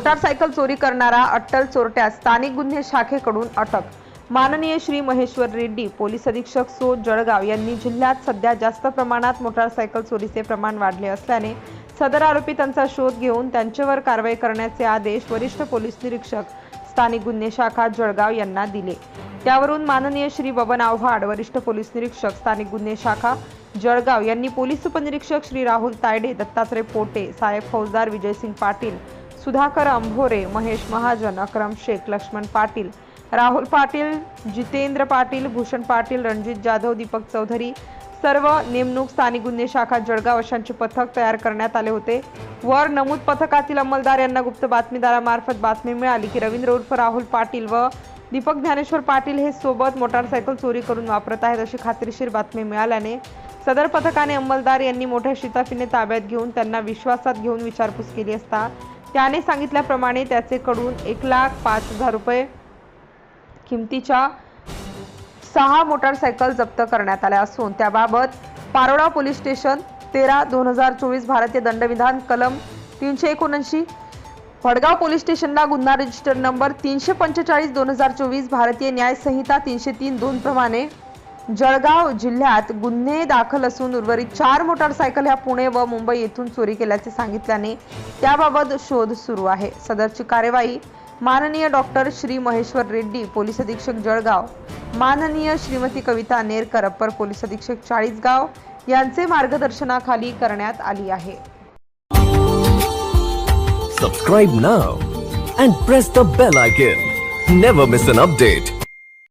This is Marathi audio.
मोटारसायकल चोरी करणारा अट्टल चोरट्यास स्थानिक गुन्हे शाखेकडून अटक. माननीय श्री महेश्वर रेड्डी पोलीस अधीक्षक सो जळगाव यांनी जिल्ह्यात सध्या जास्त प्रमाणात मोटारसायकल चोरीचे प्रमाण वाढले असल्याने सदर आरोपितांचा शोध घेऊन त्यांच्यावर कारवाई करण्याचे आदेश वरिष्ठ पोलीस निरीक्षक स्थानिक गुन्हे शाखा जळगाव यांना दिले. त्यावरून माननीय श्री बबन आव्हाड वरिष्ठ पोलीस निरीक्षक स्थानिक गुन्हे शाखा जळगाव यांनी पोलीस उपनिरीक्षक श्री राहुल तायडे दत्तात्रय पोटे साहेब फौजदार विजयसिंग पाटील सुधाकर अंभोरे महेश महाजन अक्रम शेख लक्ष्मण पाटील राहुल पाटील जितेंद्र पाटील भूषण पाटील रणजित जाधव दीपक चौधरी सर्व नेमणूक स्थानिक गुन्हे शाखा जळगाव अशांचे पथक तयार करण्यात आले होते. वर नमूद पथकातील अंमलदार यांना गुप्त बातमीदारामार्फत बातमी मिळाली की रवींद्र उर्फ राहुल पाटील व दीपक ज्ञानेश्वर पाटील हे सोबत मोटारसायकल चोरी करून वापरत आहेत अशी खात्रीशीर बातमी मिळाल्याने सदर पथकाने अंमलदार यांनी मोठ्या शिताफीने ताब्यात घेऊन त्यांना विश्वासात घेऊन विचारपूस केली असता त्याने सांगितल्याप्रमाणे त्याचेकडून एक लाख पाच हजार रुपये किमतीच्या सहा मोटारसायकल जप्त करण्यात आल्या असून त्याबाबत पारोडा पोलीस स्टेशन तेरा दोन हजार चोवीस भारतीय दंडविधान कलम तीनशे एकोणऐंशी वडगाव पोलीस स्टेशनला गुन्हा रजिस्टर नंबर तीनशे पंचेचाळीस दोन हजार चोवीस भारतीय न्याय संहिता तीनशे तीन दोन प्रमाणे जळगाव जिल्ह्यात गुन्हे दाखल असून उर्वरित चार मोटारसायकल ह्या पुणे व मुंबई येथून चोरी केल्याचे सांगितल्याने त्याबाबत शोध सुरू आहे. सदरची कार्यवाही माननीय डॉक्टर श्री महेश्वर रेड्डी पोलीस अधीक्षक जळगाव माननीय श्रीमती कविता नेरकर अप्पर पोलीस अधीक्षक चाळीसगाव यांचे मार्गदर्शनाखाली करण्यात आली आहे. Subscribe now and press the bell icon never miss an update